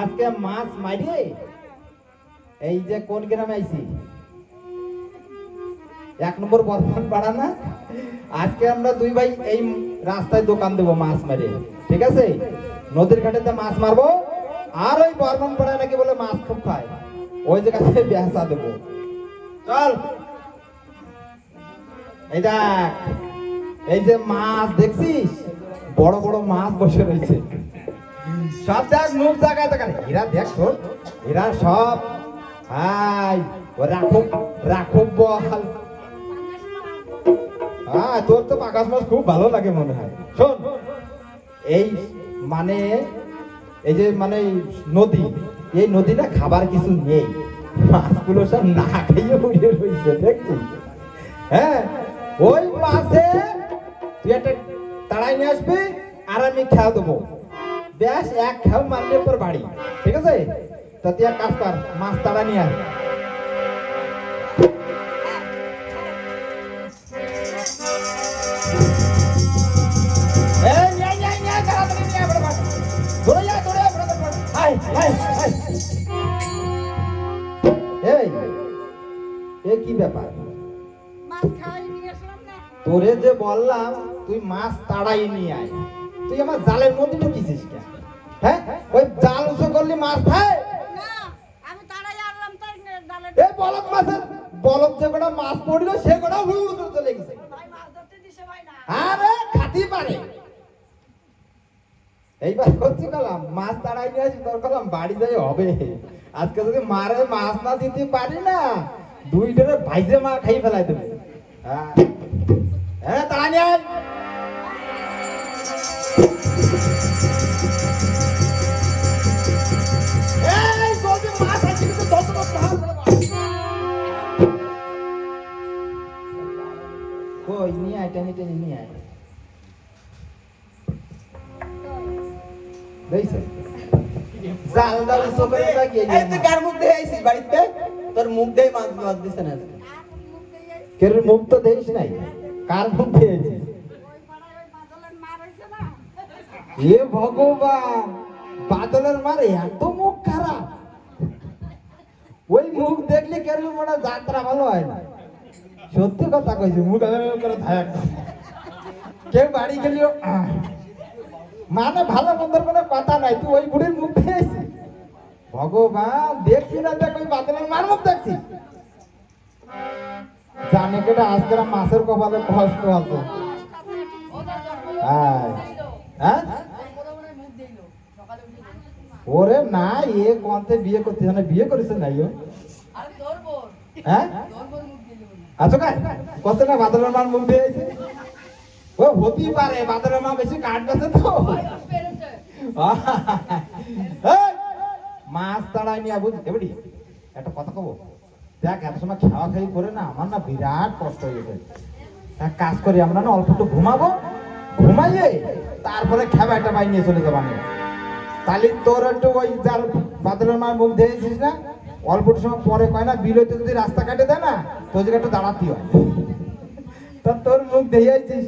আজকে মাছ মারিয়ে এই যে কোন গ্রামে আইছি? এক নম্বর বর্ধমান পাড়া না? আজকে আমরা দুই ভাই এই রাস্তায় দোকান দেবো মাছ মারিয়ে ঠিক আছে? নদীর ঘাটেতে মাছ মারবো। আর ওই বর্ধমান পাড়ায় নাকি বলে মাছ খুব খায়। ওই জায়গাতে বেহসা দেবো। চল। এই দেখ, এই যে মাছ দেখছিস? বড় বড় মাছ বসে রয়েছে। সব দেখ, মুখ জায়গায় দেখান এরা দেখ তোর এরা সব হাই ও রাখো রাখো বল। হ্যাঁ তোর তো পাকাশ মাছ খুব ভালো লাগে মনে হয়। শোন, এই মানে এই যে মানে নদী, এই নদী না খাবার কিছু নেই। মাছগুলো সব না খেয়ে উড়ে রয়েছে দেখছিস? হ্যাঁ ওই মাছে তুই একটা তাড়াই নিয়ে আসবি আর আমি খেয়া দেবো। ব্যাস এক খেয়াও মারলে পর বাড়ি। ঠিক আছে? তা তুই এক কাজ কর মাছ তাড়া নিয়ে আয়। কি ব্যাপার? তোরে যে বললাম তুই মাছ তাড়াই নিয়ে আয়। তুই আমার জালের মধ্যে ঢুকিছিস কেন? হ্যাঁ? ওই জাল উঁচু করলি মাছ খায়? এই বলদ মাছের বলদ যে কটা মাছ পড়ল সে কটা উড়ে উড়ে করে চলে গেছে। আরে খাতি পারে। এইবার করছি কলাম মাছ তাড়াই নিয়ে আসি তোর কলাম বাড়ি যাই হবে। আজকে যদি মারে মাছ না দিতে পারি না দুইটারে ভাইজে মা খাই ফেলাই দেবে। হ্যাঁ হ্যাঁ নিয়ে কই নিয়ে আয় টেনে টেনে নিয়ে আয়। দেখছ? জাল দাও চোখে লাগিয়ে এই তুই কার মুখ দিয়ে আইছিস বাড়িতে? তোর মুখ দিয়ে মাছ মাছ দিছে না। আজকে। মুখ তো দেখিস নাই। কার মুখ ওই পাড়ায় ওই বাদলের মার হইছে না এ ভগবান, বাদলের মারে এত মুখ খারাপ। ওই মুখ দেখলে কেন মনে যাত্রা ভালো হয় না? সত্যি কথা কইছি, মুখ করে থাকে। কেউ বাড়ি গেলেও। মানে ভালো মন্দের কোনো কথা নাই, তুই ওই বুড়ির মুখ দিয়েছিস ভগবান দেখছি না, দেখ, ওই বাদলের মার মুখ দেখছি। জানে কেটে আজকের মাছের কপালে কষ্ট আছে। হ্যাঁ হ্যাঁ? ওরে না এ কোনতে বিয়ে করতে জানে বিয়ে করেছে না ইও হ্যাঁ? আচ্ছা কাজ কত না বাদলের মার মুখ দিয়ে আইছে? ও হতেই পারে বাদলের মা বেশি কাটতেছে তো। এই, মাছ তাড়াই নিয়ে বুঝ এবারে একটা কথা কব। দেখ এত সময় খাওয়া খাই করে না আমার না বিরাট কষ্ট হয়ে গেছে। এক কাজ করি আমরা না অল্প একটু ঘুমাবো ঘুমাইয়ে তারপরে খেবাটা বাই নিয়ে চলে যাবানি তাহলে তোর একটু ওই যার বাদলের মার মুখ দিয়েছিস না? অল্প সময় পরে কয় না বিলতে যদি রাস্তা কাটে দেয় না, তোর জায়গায় একটু দাঁড়াতে হয়। তা তোর মুখ দিয়েছিস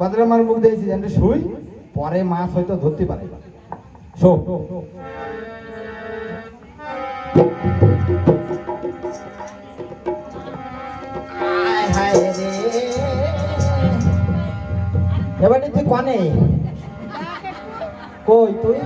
বাদলের মার মুখ দিয়েছিস আমি শুই, পরে মাছ হয়তো ধরতে পারে। শো। এবারে তুই কনে? কই তুই?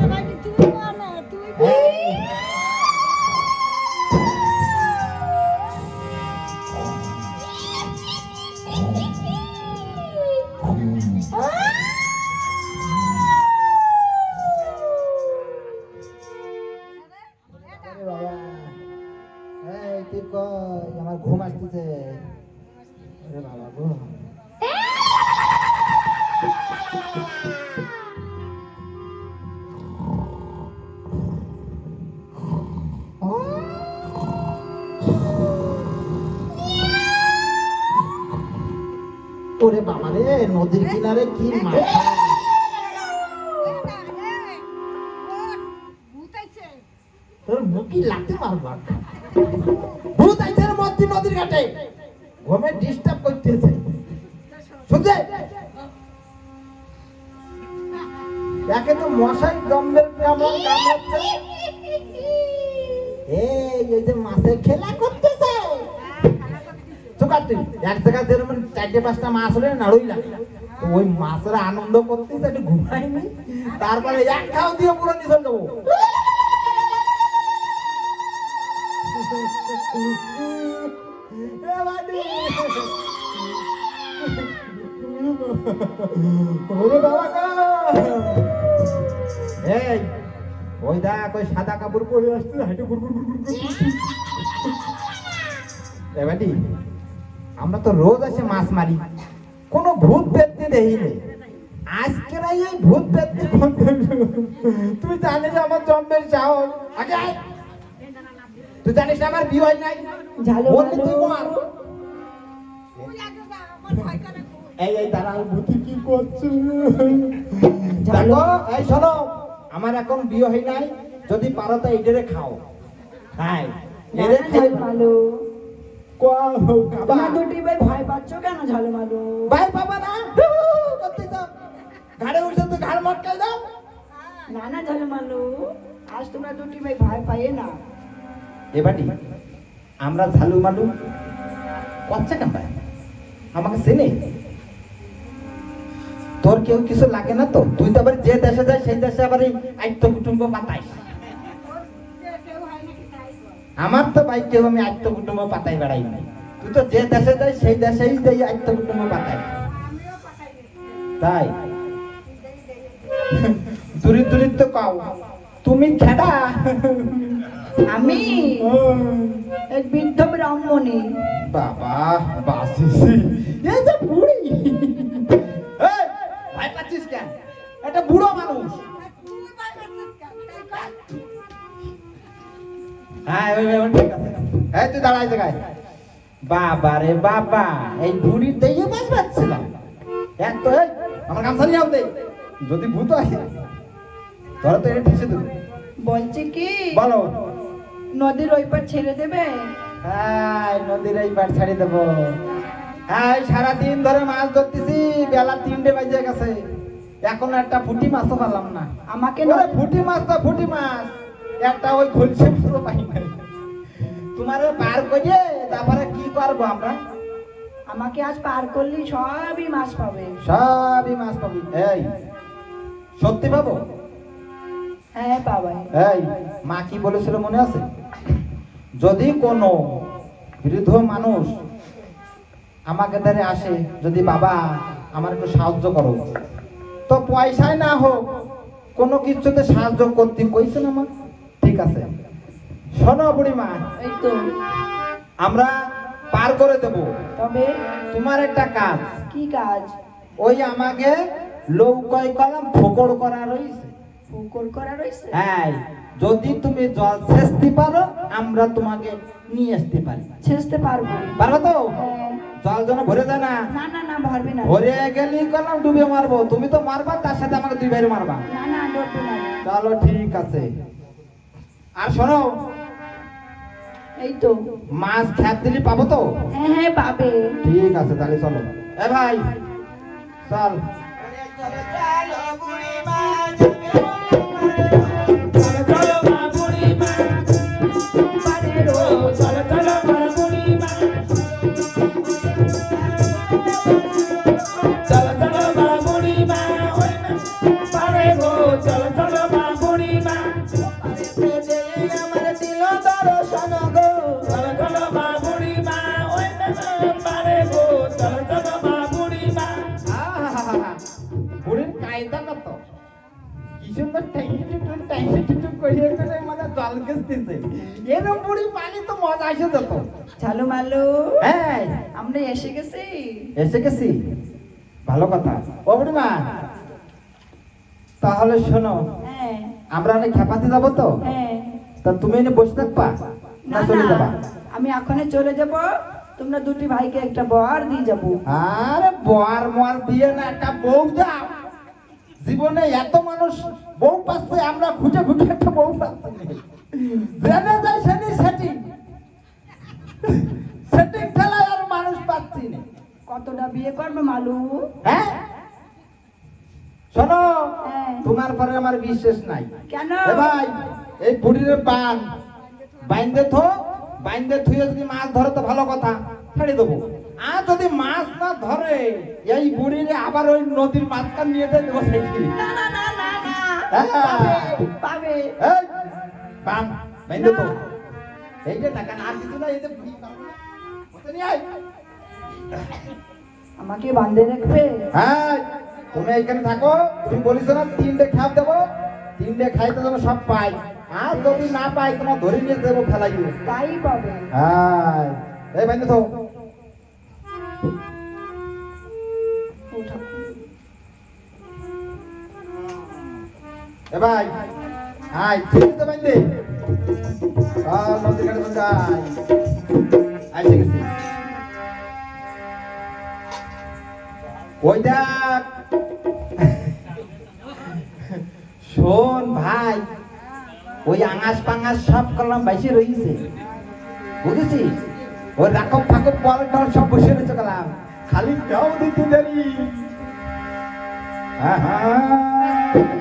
নদীর কি। তোর মুখি মারবো ভূত আইছে রে মধ্যে নদীর ঘাটে। ঘুমে ডিস্টার্ব করতেছে। শুনছে? একে তো মশাই জম্বের কামড়াচ্ছে। এই এই যে মাছের খেলা করতেছে। চোকার তুই এক জায়গা যেরকম চারটে পাঁচটা মাছ হলে নাড়ুই লাগে ওই মাছের আনন্দ করতেছে একটু ঘুমাইনি তারপরে এক খাও দিয়ে পুরো নিচল। এই ওই দেখ ওই সাদা কাপড় পরে আসছে হাইটে গুড় গুড় গুড় গুড় গুড়। এ বাড়ি, আমরা তো রোজ আসে মাছ মারি কোনো ভূত দেখিনি। আজকে নাই এই ভূত পেতনি তুই জানিস আমার জন্মের সাহস। আগে তুই জানিস আমার বিয়ে হয় নাই? বললি তুই। মার। এই এই দাঁড়াও ভূতি কি করছে। দেখো এই শোনো আমার এখন বিয়ে হয় নাই। যদি পারো তো এইটারে খাও। হ্যাঁ এরে খাই ভালো। তোমার দুটি ভাই ভয় পাচ্ছ কেন ঝালু মালু ভাই বাবা না। করতে দাও ঘাড়ে উঠে তো ঘাড় মটকাই দাও। না না ঝালু আজ তোমরা দুটি ভাই ভয় পাইয়ে না আমরা কচ্চা কেন ভাই আমাকে চেনে? তোর কেউ কিছু লাগে না তো? তুই তো আবার যে দেশে যায় সেই দেশে আবার এই আত্ম কুটুম্ব পাতাইস আমার তো ভাই কেউ আমি আত্ম কুটুম্ব পাতাই বেড়াই নাই। তুই তো যে দেশে যাই সেই দেশেই যাই আত্ম কুটুম্ব পাতাই। তাই? দূরি দূরি তো কাও তুমি খেডা? আমি? এক বৃদ্ধ ব্রাহ্মণী। বাবা বাসিসি। এই যে বুড়ি। এই তুই বাবা রে বাবা এই বুড়ি দিয়ে মাছ পাচ্ছিলাম এক তো আমার গামছা নিয়ে আনতে যদি ভূত আসে তোরা তো এটা ঠেসে দেবে বলছে কি? বলো। নদীর ওই পার ছেড়ে দেবে? হ্যাঁ নদীর এই বার ছাড়ি দেবো। হ্যাঁ সারাদিন ধরে মাছ ধরতেছি বেলা তিনটে বাজে গেছে। এখন একটা ফুটি মাছও পেলাম না। আমাকে ফুটি মাছ তো ফুটি মাছ। একটা ওই খলসে মাছও পাই নাই তোমার পার করিয়ে তারপরে কি করব আমরা? আমাকে আজ পার করলি সবই মাছ পাবে। সবই মাছ পাবি। এই সত্যি পাবো? হ্যাঁ পাবে এই মা কি বলেছিল মনে আছে? যদি কোনো বৃদ্ধ মানুষ আমাকে ধারে আসে যদি বাবা আমার একটু সাহায্য করো। তো পয়সায় না হোক কোনো কিছুতে সাহায্য করতে কইছেন আমার ঠিক আছে। শোনো বুড়িমা। এই তো আমরা পার করে দেব। তবে? তোমার একটা কাজ। কি কাজ? ওই আমাকে লৌকয় কলম ফোকড় করা রয়েছে পুকুর করা রয়েছে হ্যাঁ যদি তুমি জল ছেঁচতে পারো আমরা তোমাকে নিয়ে আসতে পারি। ছেঁচতে পারব। পারো তো। জল যেন ভরে যায় না। না না না ভরবে না। ভরে গেলি কলম ডুবে মারবো। তুমি তো মারবা তার সাথে আমাকে দুই বাইরে মারবা। না না ডরবে না। চলো ঠিক আছে। আর শোনো এই তো। মাছ খ্যাপ দিলি পাবো তো? হ্যাঁ হ্যাঁ পাবে। ঠিক আছে তাহলে চলো। এ ভাই চল। চলো ভালো কথা ও বুড়িমা তাহলে শোনো হ্যাঁ। আমরা অনেক খেপাতে যাব তো? হ্যাঁ। তা তুমি এনে বসে থাকবা? না চলে যাবা? আমি এখনই চলে যাব। তোমরা দুটি ভাইকে একটা বর দিয়ে যাব। আরে বর মর দিয়ে না একটা বউ যাও। জীবনে এত মানুষ বউ পাচ্ছে আমরা খুঁজে খুঁজে একটা বউ পাচ্ছি। জেনে যাই সেটি। সেটিং সেটিং কতটা বিয়ে করবে মালু হ্যাঁ? শোনো হ্যাঁ। তোমার পরে আমার বিশ্বাস নাই। কেন? ভাই এই বুড়ির বান। বাইন্দে থো বাইন্দে থুয়ে যদি মাছ ধরে তো ভালো কথা ছেড়ে দেবো। আর যদি মাছ না ধরে এই বুড়ির আবার ওই নদীর মাঝখান নিয়ে যেতে দেবো না হ্যাঁ। এই বাইন্দে তো এই যে টাকা না কিছু না এই যে বুড়ি নিয়ে আয়। আমাকে বান্ধে রাখবে হ্যাঁ তুমি এখানে থাকো তুমি বলিস না তিনটে খাপ দেবো তিনটে খাইতে যেন সব পাই। আর যদি না পাই তোমার ধরে নিয়ে দেবো ফেলাই তাই পাবে। হ্যাঁ এই বাইন্দে তো। এ ভাই হাই ঠিক আছে বাইন্দে আর নদী কাটে যাই। আই ঠিক আছে। ওই দেখ। শোন ভাই ওই আঙাস পাঙাস সব কলম বাইসে রয়েছে বুঝেছিস? ওই রাখব ফাকব বল টল সব বসে রয়েছে কলাম। খালি যাও দিতে দেরি। আহা,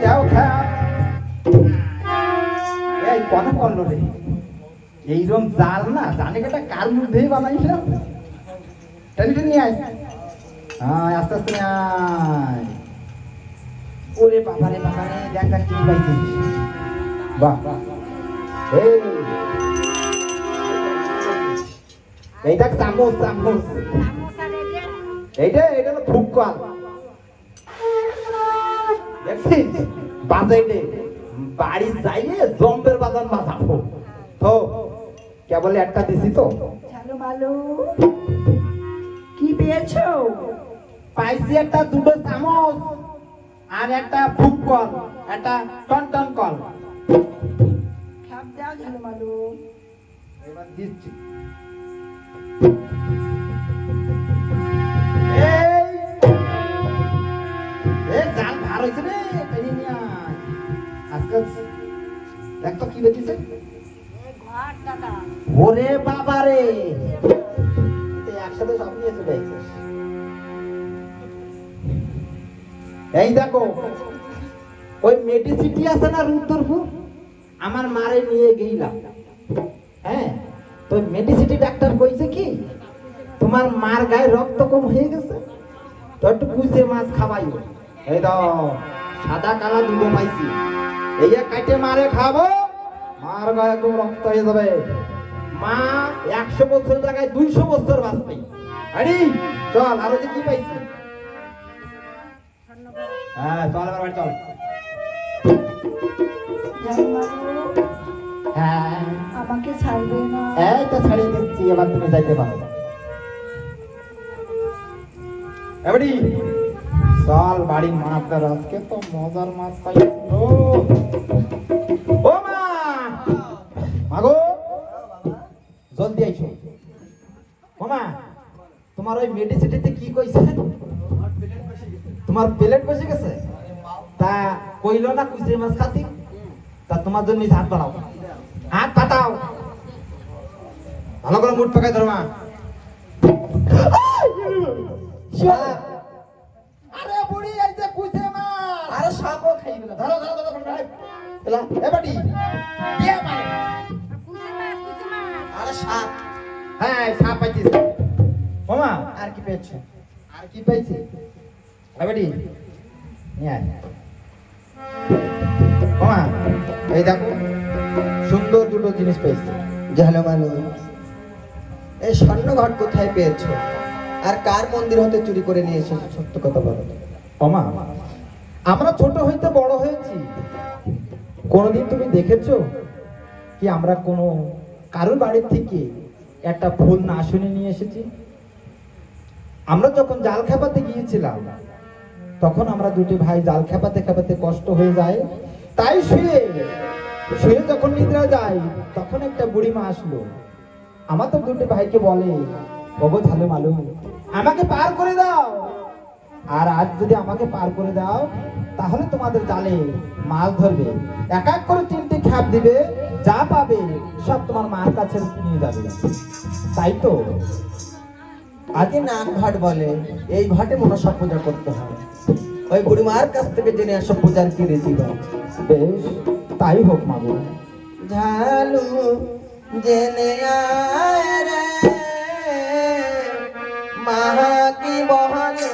যাও খা। এই কথা বলল রে? এইরকম জাল না জানে কেটা কার মধ্যেই বানাইছিলাম। টেনশন নিয়ে আয়। হ্যাঁ আস্তে আস্তে আয়। ওরে বাবারে বাবারে দেখ দেখ, কি পাইছিস। বাহ বাহ চামচ চামচ এইটা এটা হলো ফুটকল দেখছিস? বাজাইলে বাড়ি যাইয়ে জম্বের বাজান বাজাবো। তো, কেবল একটা দিছি তো। মালু কি পেয়েছ? পাইছি একটা দুটো চামচ আর একটা একটা টন কল। খাপ দাও এবার দিচ্ছি। এই এই জাল ভার হয়েছে রে টেনে নিয়ে আয়। দেখ তো কি বেঁচেছে। ওরে বাবা রে একসাথে সব নিয়ে চলে এই দেখো, ওই মেডিসিটি আছে না রুদ্রপুর? আমার মারে নিয়ে গেইলাম হ্যাঁ তো মেডিসিটি ডাক্তার কইছে কি, তোমার মার গায়ে রক্ত কম হয়ে গেছে, তো একটু কুচে মাছ খাওয়াই এই দাও, সাদা কালা দুটো পাইছি। এই কাটে মারে খাব মার গায়ে একদম রক্ত হয়ে যাবে। মা একশো বছর জায়গায় দুইশো বছর বাঁচবে। আরে চল, আরও কি পাইছি। হ্যাঁ চল এবার বাড়ি চল। হ্যাঁ। আমাকে ছাড়বে না। এই তো ছাড়িয়ে দিচ্ছি এবার তুমি যাইতে পারো। এবারে চল বাড়ির মাছদার আজকে তো মজার মাছ পাই কইলো না কুইছে মাছ খাতি তা তোমার জন্য হাত বাড়াও হাত পাতাও ভালো করে মুঠ পাকাই ধরো মা। আরে বুড়ি এই যে মাছ। আরে সাপও খাইবে না ধরো ধরো ধরো এলা এ বাটি। দিয়ে মারে আরে সাপ। হ্যাঁ সাপ পাইছিস মামা আর কি পেয়েছ? আর কি পাইছি এ বাটি। নিয়ে আয়। এই দেখো, সুন্দর দুটো জিনিস জানো কোথায় আর কার মন্দির হতে চুরি করে নিয়ে এসেছ? সত্য কথা বলো। আমরা ছোট হইতে বড় হয়েছি। কোনোদিন তুমি দেখেছ কি আমরা কোনো কারোর বাড়ির থেকে একটা ফুল না শুনে নিয়ে এসেছি? আমরা যখন জাল খেপাতে গিয়েছিলাম তখন আমরা দুটি ভাই জাল খেপাতে খেপাতে কষ্ট হয়ে যায়। তাই শুয়ে শুয়ে যখন নিদ্রা যায়, তখন একটা বুড়িমা আসলো। আমার তো দুটি ভাইকে বলে, ওগো ঝালু মালু, আমাকে পার করে দাও। আর আজ যদি আমাকে পার করে দাও, তাহলে তোমাদের জালে মাছ ধরবে। এক এক করে তিনটে খ্যাপ দিবে, যা পাবে সব তোমার মার কাছে নিয়ে যাবে। তাই তো? আগে নাক ঘাট বলে, এই ঘাটে মনসা পূজা করতে হয়। ওই বুড়িমার কাছ থেকে জেনে আসো পূজার কি রীতি বেশ তাই হোক মাগো ঝালু জেনে আয় রে। মাহা কি বহানে?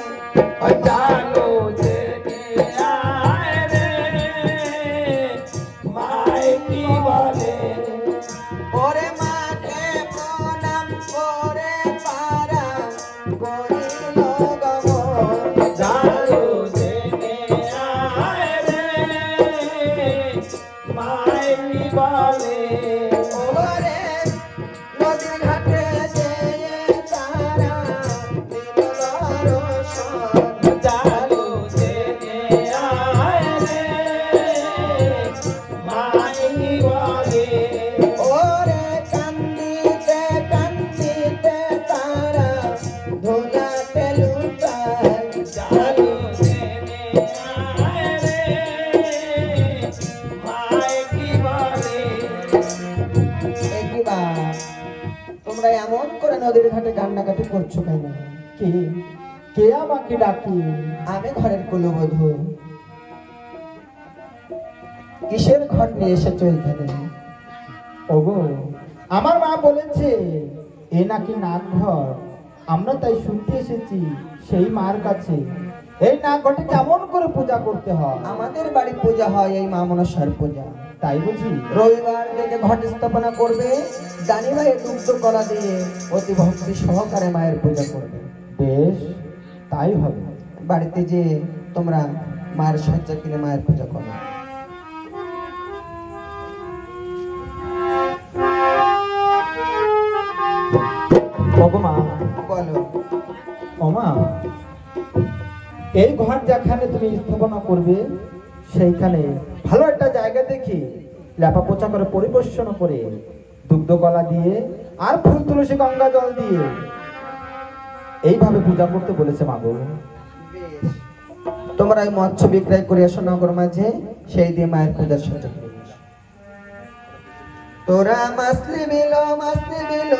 আমি ঘরের কুলবধূ। কিসের ঘট নিয়ে এসেছ এখানে? ওগো আমার মা বলেছে এ নাকি নাক ঘর আমরা তাই শুনতে এসেছি সেই মার কাছে। এই নাক ঘটে কেমন করে পূজা করতে হয়? আমাদের বাড়ি পূজা হয় এই মা মনসার পূজা। তাই বুঝি? রবিবার থেকে ঘট স্থাপনা করবে জানি ভাই দুগ্ধ কলা দিয়ে অতি ভক্তি সহকারে মায়ের পূজা করবে। বেশ তাই হবে। বাড়িতে যে তোমরা মায়ের সজ্জা কিনে মায়ের পূজা করো। এই ঘর যেখানে তুমি স্থাপনা করবে সেইখানে ভালো একটা জায়গা দেখি লেপা পোচা করে পরিবেশন করে দুগ্ধ কলা দিয়ে আর ফুল তুলসী গঙ্গা জল দিয়ে এইভাবে পূজা করতে বলেছে মাগো তোমরা এই মৎস্য বিক্রয় করে এসো নগর মাঝে সেই দিয়ে মায়ের পূজার সাথে তোরা মাসলি মিলো মাসলি বিল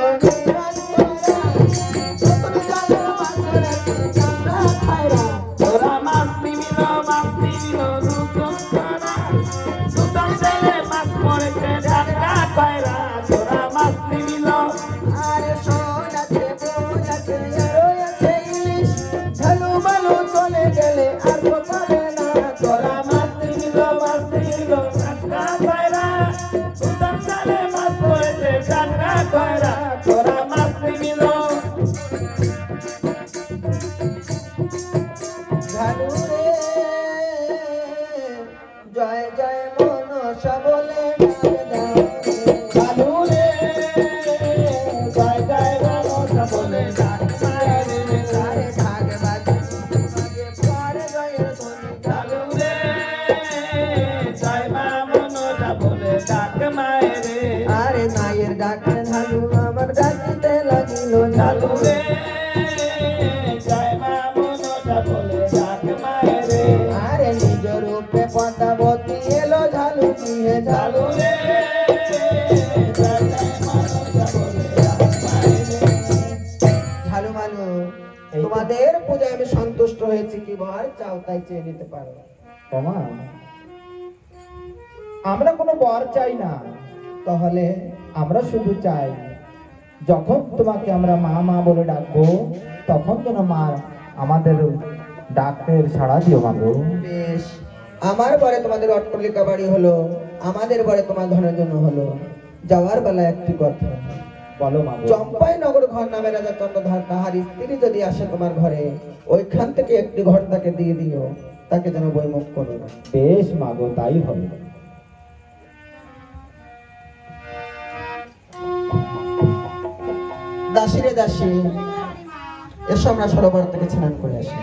তোমাদের পূজায় আমি সন্তুষ্ট হয়েছি কি বল? চাও তাই চেয়ে নিতে পারো। আমরা কোনো বর চাই না তাহলে আমরা শুধু চাই যখন তোমাকে আমরা মা মা বলে ডাকবো তখন যেন মা আমাদের ডাকের সাড়া দিও মাগো বেশ। আমার বরে তোমাদের অট্টলিকা বাড়ি হলো আমাদের বরে তোমার ধনের জন্য হলো। যাওয়ার বেলা একটি কথা। বলো মাগো চম্পাই নগর ঘর নামে রাজা চন্দ্রধার তাহার স্ত্রী যদি আসে তোমার ঘরে ওইখান থেকে একটি ঘর তাকে দিয়ে দিও তাকে যেন বইমুখ করো। বেশ মাগো তাই হবে। দাসী রে দাসী এসো আমরা সরোবর থেকে স্নান করে আসি।